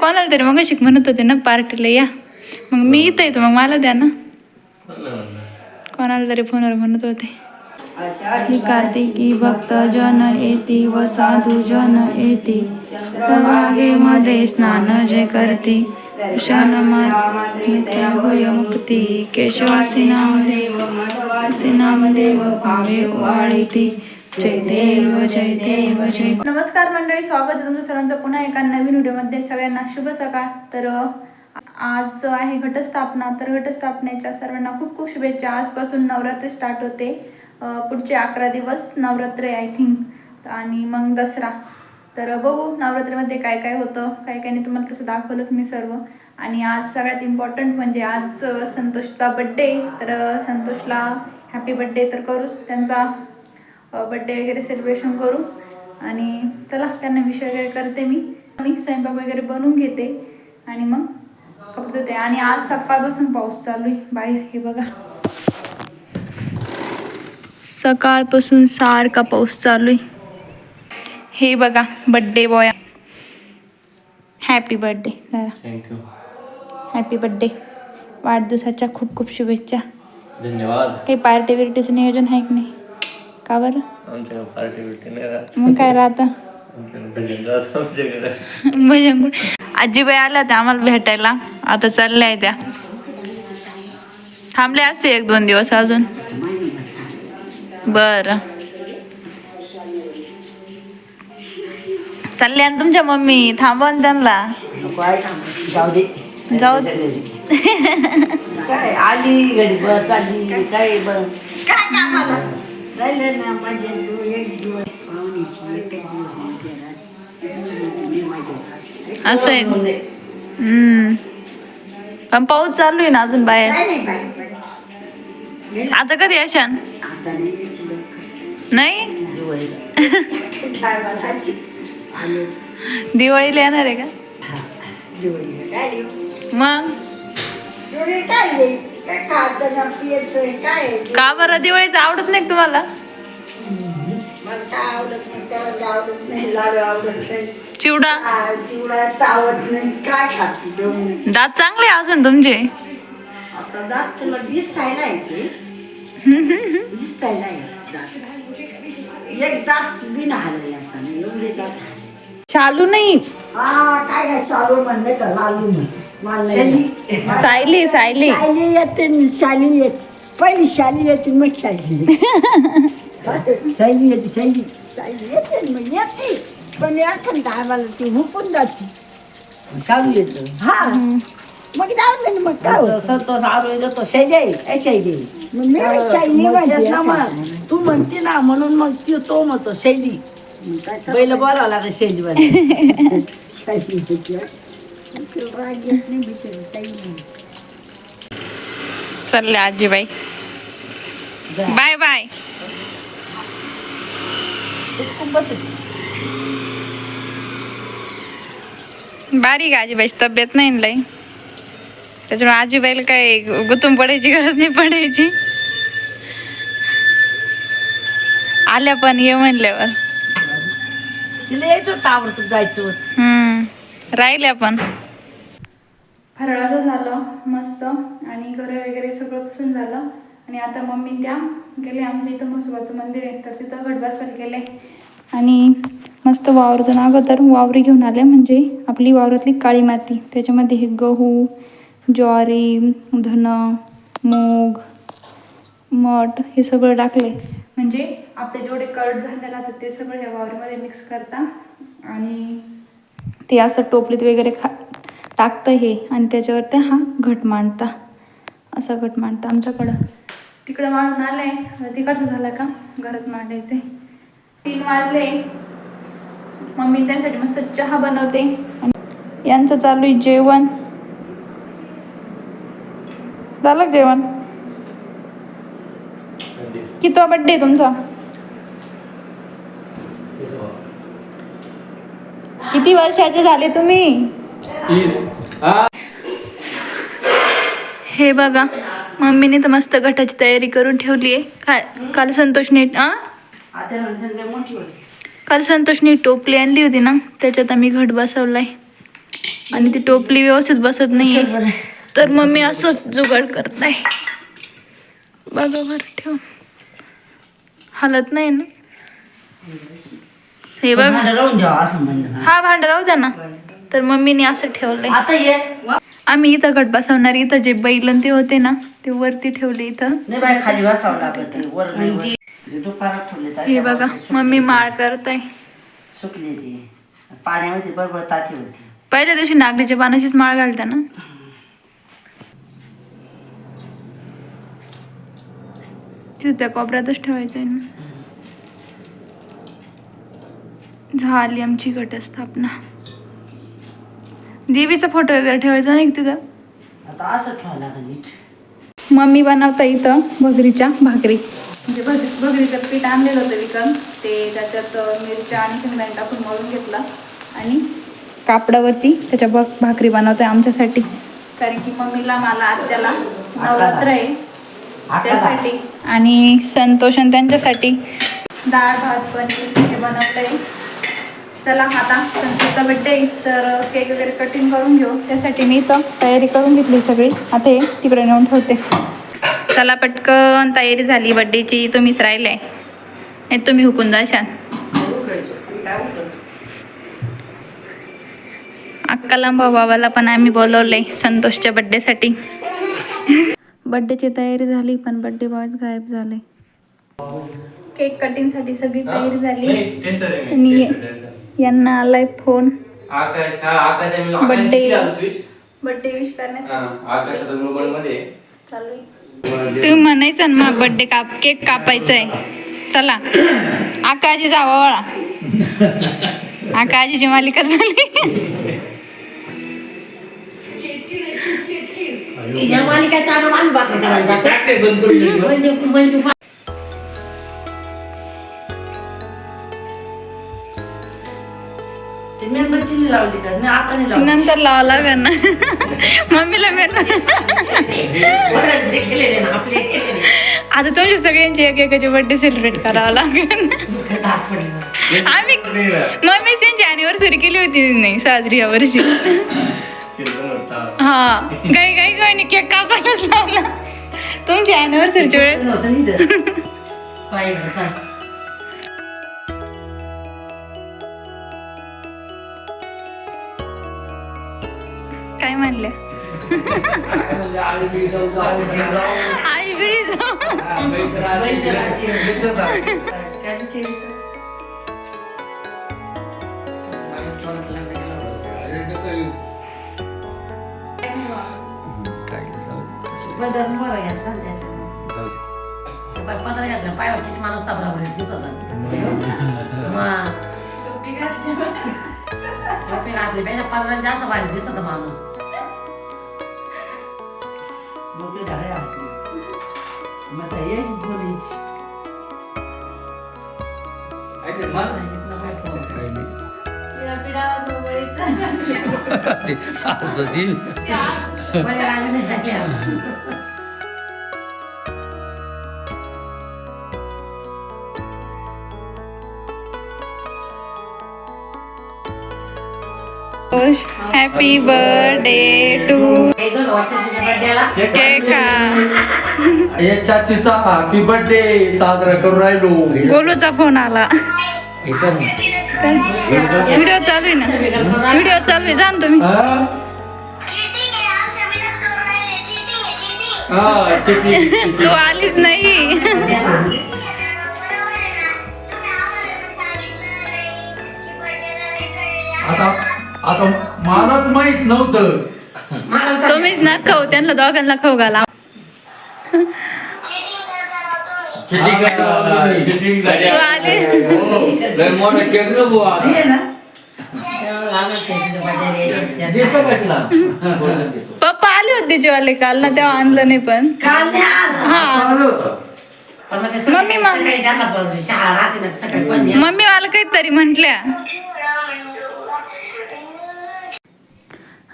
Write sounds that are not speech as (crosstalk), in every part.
कोणाला तरी मग शिक म्हणत होते ना पार्टीला या. मग मी इथं येतो मग मला द्या ना. कोणाला तरी फोनवर म्हणत होते. ही कार्तिकी भक्त जन येती व साधू जन येती प्रभागेमध्ये स्नान जे करते. क्षण मुक्ती. केशवासी नामदेव नाम देव भावे वाळीती जय देव जय देव जय नमस्कार मंडळी स्वागत आहे तुमचं सर्वांचं. पुन्हा एका नवीन व्हिडिओमध्ये सगळ्यांना शुभ सकाळ. तर आज आहे घटस्थापना. तर घटस्थापनेच्या सर्वांना खूप खूप शुभेच्छा. आजपासून नवरात्र स्टार्ट होते. पुढचे अकरा दिवस नवरात्र आय थिंक आणि मग दसरा. तर बघू नवरात्रीमध्ये काय काय होतं. काय काय नाही तुम्हाला तसं दाखवलंच मी सर्व. आणि आज सगळ्यात इम्पॉर्टंट म्हणजे आज संतोषचा बड्डे तर संतोषला हॅपी बड्डे तर करूच. त्यांचा बड्डे वगैरे सेलिब्रेशन करू. आणि चला त्यांना विषय वगैरे करते मी. मी स्वयंपाक वगैरे बनवून घेते. आणि मग कपडे धुते. आणि आज सकाळपासून पाऊस चालू आहे. बाहेर हे बघा. सकाळपासून सारखा पाऊस चालू आहे. हे बघा birthday boy happy birthday thank you happy birthday वाढदिवसाच्या खूप खूप शुभेच्छा. धन्यवाद. काही पार्टी बिर्टीचं नियोजन आहे की नाही? का बरं? आमच्या पार्टी बिर्टी नाही राहत. मग काय राहतं? आमच्याकडे भजन राहत आमच्याकडे. भजन आजीबाई आल्या होत्या आम्हाला भेटायला. आता चालल्या आहे त्या. थांबले असते एक दोन दिवस अजून. बर. चालल्या ना तुमच्या मम्मी. थांबवा ना त्यांना. जाऊ दे. जाऊ काय आली घडी बस चालली काय बस? काय कामाला? राहिलं ना तू एक दिवस पाहुणीची एक दिवस मंदिरात मी माझ्या असं आहे हम्म पण पाऊस चालू आहे ना अजून बाहेर काय नाही बाई बाई. आता कधी अशान आता नाही यायचं लवकर. नाही काय बोलायची? आलो दिवाळीला येणार आहे का दिवाळीला. काय देऊ? मग काय देऊ? काय खायचं ना पियचं काय आहे? का बरं दिवाळीचं आवडत नाही का तुम्हाला मला काय आवडत नाही त्याला आवडत नाही लाडू आवडत नाही. चिवडा? आ, चिवडा चावत नाही. काय खाते दात चांगले असून तुमचे? आता दात तुला दिसायला येते. दिसायला आहे दात एक दात बिन हलले असताना एवढे दात हलले. चालू नाही? हा काय काय चालू म्हणलं तर लालू म्हण. मला नाही. सायली सायली. शाली येते न शाली येते. पहिली शाली येते मग शाली (laughs) शैली येते शैली शाली येते न मग येते पण एखाद टायमाला ती हुकून जाते चालू येतं हा मग जाऊ दे ना मग काय होतं? संतोष आरोग्य देतो शैली आहे शैली मग मी शाली मग तेच ना म्हणते मग. तू म्हणते ना म्हणून मग ती तो म्हणतो शैली मग काय करणार? बैल बोलावं लागेल शैली मध्ये शाली येते. तिला राग येत नाही बिचारी, काही नाही. चालले आजीबाई बाय बाय बारीक आजीबाईची तब्येत नाही ना लई. त्याच्यामुळे आजीबाईला काय गुतून पडायची गरज नाही पडायची. आल्या पण ये म्हणल्यावर. तिला यायचं होतं आवडतं जायचं होतं. हम्म राहिल्या पण. फराळाचं झालं मस्त. आणि घर वगैरे सगळं पुसून झालं. आणि आता मम्मी त्या गेले आमच्या इथं म्हसोबाचं मंदिर आहे तर तिथं गडबासर गेले. आणि मस्त वावरतून अगोदर वावरी घेऊन आले म्हणजे आपली वावरातली काळी माती. त्याच्यामध्ये हे गहू ज्वारी धन मूग मठ हे सगळं टाकले. म्हणजे आपले जेवढे कडधान्य राहतात ते सगळं ह्या वावरीमध्ये मिक्स करता. आणि ते असं टोपलीत वगैरे खा टाकतं हे आणि त्याच्यावर ते हा घट मांडता. असा घट मांडता आमच्याकडं. तिकडं मांडून आलंय. तिकडचं झालं का? घरात मांडायचे तीन वाजले. मम्मी त्यांसाठी मस्त चहा बनवते. यांचं चालू आहे जेवण. झालं जेवण? कितवा बड्डे तुमचा? किती वर्षाचे झाले तुम्ही? हे बघा. मम्मीने तर मस्त घटाची तयारी करून ठेवली आहे. का काल संतोषने आ? काल संतोषने टोपली आणली होती ना त्याच्यात आम्ही घट बसवलाय. आणि ती टोपली व्यवस्थित बसत नाही तर मम्मी असं जुगाड करत नाही बघा बरं ठेव. हालत नाही ना. हे बघ. हा भांड राहू द्या ना. तर मम्मीने असं ठेवलंय. आता ये. आम्ही इथं गट बसवणार इथं जे बैल ते होते ना ते वरती ठेवले इथं. खाली बसावं हे बघा मम्मी माळ करत आहे सुकले ते पाण्यामध्ये बरोबर ताती होती. पहिल्या दिवशी नागलीच्या पानाचीच माळ घालता ना? तिथं त्या कोपऱ्यातच ठेवायचं आहे ना झाली आमची घटस्थापना. देवीचा फोटो वगैरे ठेवायचा नाही का तिथं? आता असं ठेवावं लागेल नीट. मम्मी बनवता इथं भगरीच्या भाकरी. म्हणजे भग भगरीचं पीठ आणलेलं होतं विकत. ते त्याच्यात मिरच्या आणि शेंगदाणे टाकून मळून घेतलं. आणि कापडावरती त्याच्या बघ भाकरी बनवते आमच्यासाठी. कारण की मम्मीला मला आत्याला नवरात्र आहे. त्यासाठी आणि संतोष आणि त्यांच्यासाठी. डाळ भात पनीर हे बनवलं आहे चला आता संतोषचा बड्डे तर केक वगैरे कटिंग करून घेऊ. त्यासाठी मी इथं तयारी करून घेतली सगळी. आता हे तिकडे नेऊन ठेवते. चला पटकन तयारी झाली. बड्डेची तुम्हीच राहिले. नाही तुम्ही हुकून जाशाल. अक्काला बाबाला पण आम्ही बोलवलंय संतोषच्या बड्डेसाठी बड्डेची तयारी झाली पण बड्डे बॉयच गायब झाले. केक कटिंगसाठी सगळी तयारी झाली. आणि यांना आलाय फोन. आकाश हा आकाश आहे, आकाश? बड्डे विश करण्यासाठी. आकाश आता ग्लोबलमध्ये तुम्ही म्हणायचं ना मग बड्डे काप केक कापायचा आहे चला. आकाजी जावा वळा आकाजीची मालिका झाली. या मालिका आम्ही करायला जातो. ते मेणबत्तीने लावली नाही आता नाही लावली. नंतर लावा लागेल ना. मम्मीला वरांचे केलेले ना आपले केलेले. आता तुमच्या सगळ्यांची एक एकाचे बर्थडे सेलिब्रेट करावा लागेल. पडले आम्ही मम्मीच त्यांची अॅनिव्हर्सरी केली होती नाही साजरी या वर्षी. हा. काही काही काही केक कापायलाच लावला. तुमची अॅनिव्हर्सरीच्या वेळेस. पाय घसा. बाई पदर घातला, पायावर किती माणूस साबराबर दिसत मग. टोपी घातली पाहिजे पंधरा जास्त भारी दिसत माणूस हॅपी बर्थडे टू? केक का या चाचीचा हॅपी बर्थडे साजरा करून राहिलो. गोलूचा फोन आला. व्हिडिओ चालू आहे ना. व्हिडिओ चालू आहे. जा ना तुम्ही. तू आलीच नाही. आता आता मलाच माहीत नव्हतं. तुम्हीच ना खाऊ त्यांना दोघांना खाऊ घाला. Cheating हा, झाली. लय मोठा बुवा. दिसतो. पप्पा आले होते जेवायला काल ना तेव्हा आणलं नाही पण काल नाही आज. हा. पण मग ते मम्मी, मम्मी. सकाळी त्यांना बोलावलं. शाळा राहते ना सकाळी पण या. मम्मी मला काहीतरी म्हटल्या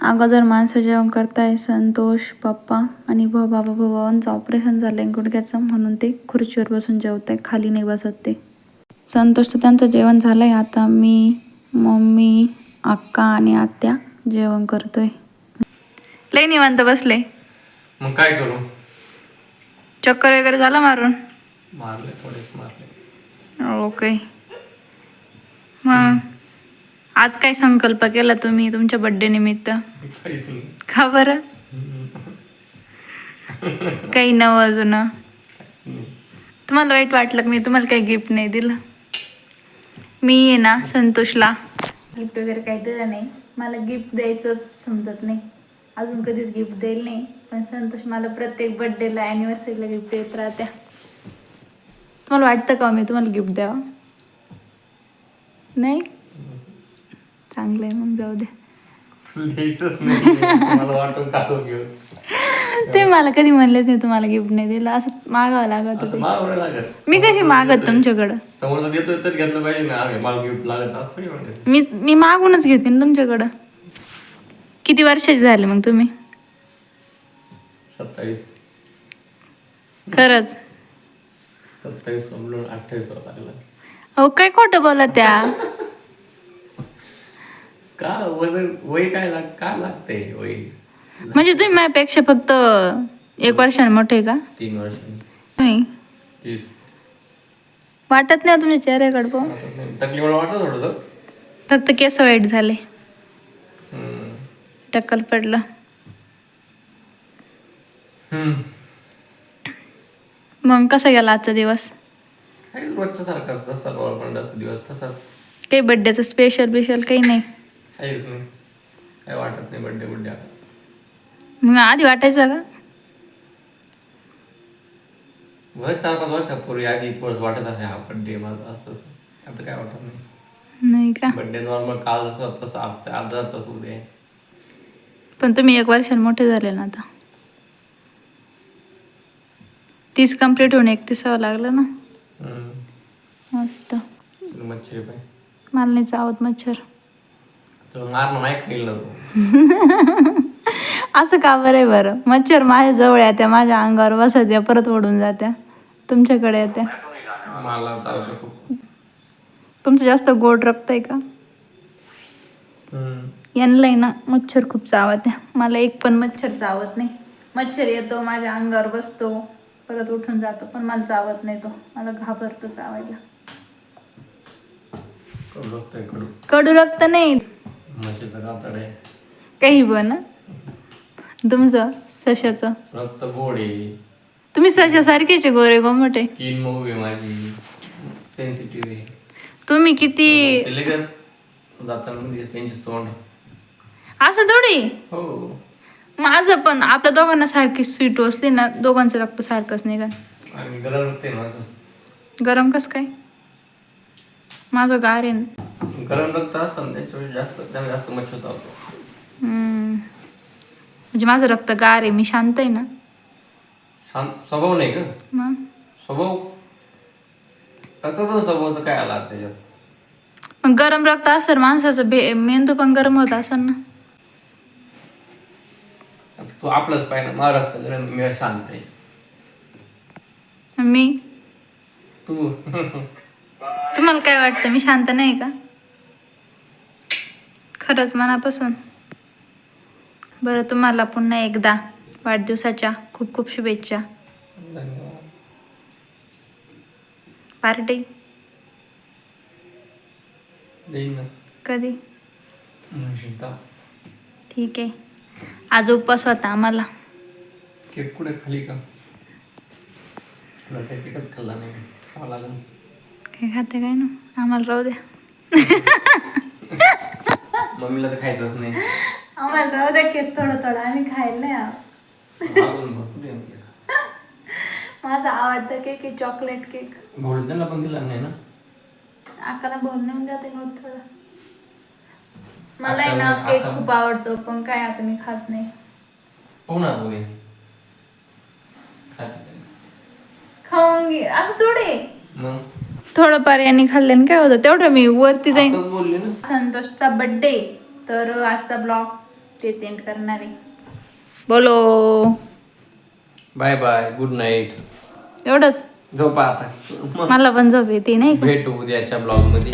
अगोदर माणसं जेवण करताय संतोष पप्पा आणि भाऊ बाबा भावांचं ऑपरेशन झालंय गुडघ्याचं म्हणून ते खुर्चीवर बसून जेवत आहे खाली नाही बसत ते. संतोष तर त्यांचं जेवण झालंय आता मी मम्मी अक्का आणि आत्या जेवण करतोय. लय निवांत बसले. मग काय करू? चक्कर वगैरे झाला मारून? मारले थोडेच मारले. ओके. मग? आज काय संकल्प केला तुम्ही तुमच्या बड्डे निमित्त? का बरं? काही नव अजून? तुम्हाला वाईट वाटलं मी तुम्हाला काही गिफ्ट नाही दिलं. मी आहे ना संतोषला. गिफ्ट वगैरे काही दिलं नाही. मला गिफ्ट द्यायचंच समजत नाही. अजून कधीच गिफ्ट देईल नाही. पण संतोष मला प्रत्येक बड्डेला ॲनिव्हर्सरीला गिफ्ट देत राहत्या. तुम्हाला वाटतं का हो मी तुम्हाला गिफ्ट द्यावं? नाही? चांगलं आहे मग जाऊ द्या द्यायचंच नाही. मला वाटून काढून घेऊ ते मला कधी म्हणलेच नाही तुम्हाला गिफ्ट नाही दिलं. असं मागावं लागत असं होते मागवलं लागत. मी कशी मागत तुमच्याकडं? समोरचा देतोय तर घेतलं पाहिजे ना. अरे मला गिफ्ट लागत असं थोडी म्हणते मी मी मागूनच घेते ना तुमच्याकडं. किती वर्षाचे झाले मग तुम्ही? सत्तावीस. खरंच? सत्तावीस संपलं अठ्ठावीस वर लागला. अहो काय खोटं बोला त्या? (laughs) का वजन वय काय लाग का लागतंय वय? म्हणजे तुम्ही माझ्यापेक्षा फक्त एक वर्षाने मोठे का? तीन वर्षांनी. नाही. तीस. वाटत नाही हो तुमच्या चेहऱ्याकडं मला थोडस. फक्त केस वाईट झाले. टक्कल पडलं. मग कसा गेला आजचा दिवस? रोजच्या सारखाच जसा पंधराचा दिवस तसाच काही बड्डेचं स्पेशल बिशल काही नाही. काहीच नाही. काय वाटत नाही बड्डे मग आधी वाटायचं का? बरं चार पाच वर्षापूर्वी आधी वाटत आहे हा बड्डे माझा असतं. आता काय वाटत नाही. नाही का? बड्डे नॉर्मल काल जसं होतं तसं आज तसं उद्या. पण तुम्ही एक वर्षाने मोठे झाले ना आता. तीस कंप्लीट होऊन एकतीसावं लागलं ना? हम्म. मस्त. मच्छरी मला नाही चावत मच्छर. मारणं माहीत (laughs) असं का बरं आहे बरं? मच्छर माझ्या जवळ येत्या माझ्या अंगावर बसत या परत ओढून जात्या. तुमच्याकडे येत्या. मला खूप तुमचं जास्त गोड रक्त आहे का. यांना ना मच्छर खूप चावत आहे मला एक पण मच्छर चावत नाही. मच्छर येतो माझ्या अंगावर बसतो परत उठून जातो पण मला चावत नाही तो. मला घाबरतो चावायला. कडू रक्त नाही. काही पण. तुमचं सशाचं? रक्त गोड तुम्ही सशासारखेचे गोरे गोमटे. स्किन मऊ आहे माझी. सेन्सिटिव्ह आहे. तुम्ही किती ते लगेच जाताना मध्ये त्यांची तोंड. असं थोडी? हो. माझं पण. आपल्या दोघांना सारखी स्वीट असली ना दोघांचं रक्त सारखंच नाही का आणि गरम रक्त आहे माझं. गरम कस काय? माझं गार आहे ना. गरम रक्त असतं जास्त जास्त मच्छर चावतो हम्म. म्हणजे माझं रक्त गार आहे मी शांत आहे ना? शांत स्वभाव नाही का? मग? स्वभाव रक्ताचा स्वभावाचं काय आला आता त्याच्यात? मग गरम रक्त असेल माणसाचं भे मेंदू पण गरम होत असेल ना? आता तू आपलंच पाहिजे ना माझं रक्त गरम मी शांत आहे. मी? तू? (laughs) तुम्हाला काय वाटतं मी शांत नाही का? खरंच मनापासून. बरं तुम्हाला पुन्हा एकदा वाढदिवसाच्या खूप खूप शुभेच्छा. पार्टी? कधी. ठीक आहे. आज उपवास होता आम्हाला. केक कुठे खाली का? तुला त्या केकच खाल्ला नाही. खावा लागेल. काय खाते काय ना? आम्हाला राहू द्या. (laughs) मम्मीला तर खायचंच नाही. आम्हाला राहू द्या केक थोडं थोडं आम्ही खायला नाही आहोत. मागून भरपूर आहे आमच्याकडे. माझा आवडता केक आहे चॉकलेट केक. त्यांना पण दिला नाही ना? आकाला बोलणे म्हणजे जाते मग थोडं. मला आहे ना आकाला- केक आकाला- खूप आवडतो पण काय आता मी खात नाही. पाहू ना उद्या खात. खाऊन घे. असं थोडे मग? थोडंफार यांनी खाल्ल्याने काय होतं? तेवढं मी वरती जाईन. संतोषचा बड्डे तर आजचा ब्लॉग ते एंड करणार आहे. बोलो. बाय बाय गुड नाईट एवढंच? झोपा आता. मला पण झोप येते नाही भेटू उद्याच्या ब्लॉगमध्ये.